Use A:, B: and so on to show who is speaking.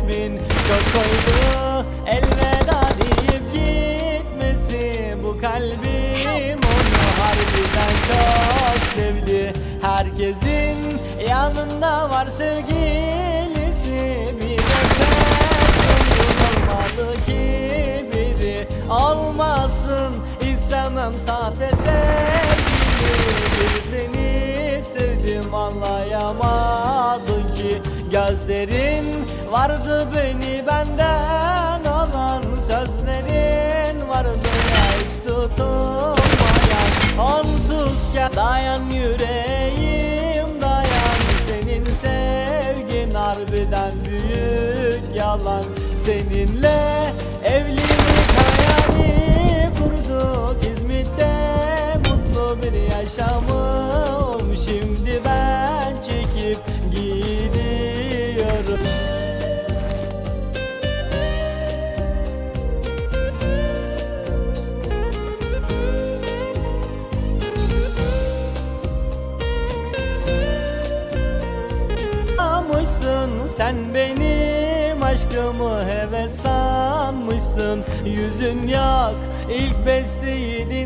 A: ismin çok koydu Elveda deyip gitmesi bu kalbim. Onu harbiden çok sevdi. Herkesin yanında var sevgilisi. Bir de sen olmalı ki biri Olmasın. İstemem sahte sevgili Gözlerin vardı beni benden alan Sözlerin vardı. Hiç tutulmayan Onsuzken dayan yüreğim dayan Senin sevgin. Harbiden büyük yalan. Seninle evlilik sen benim aşkımı heves sanmışsın Yüzün yok ilk besteyi dinlemeye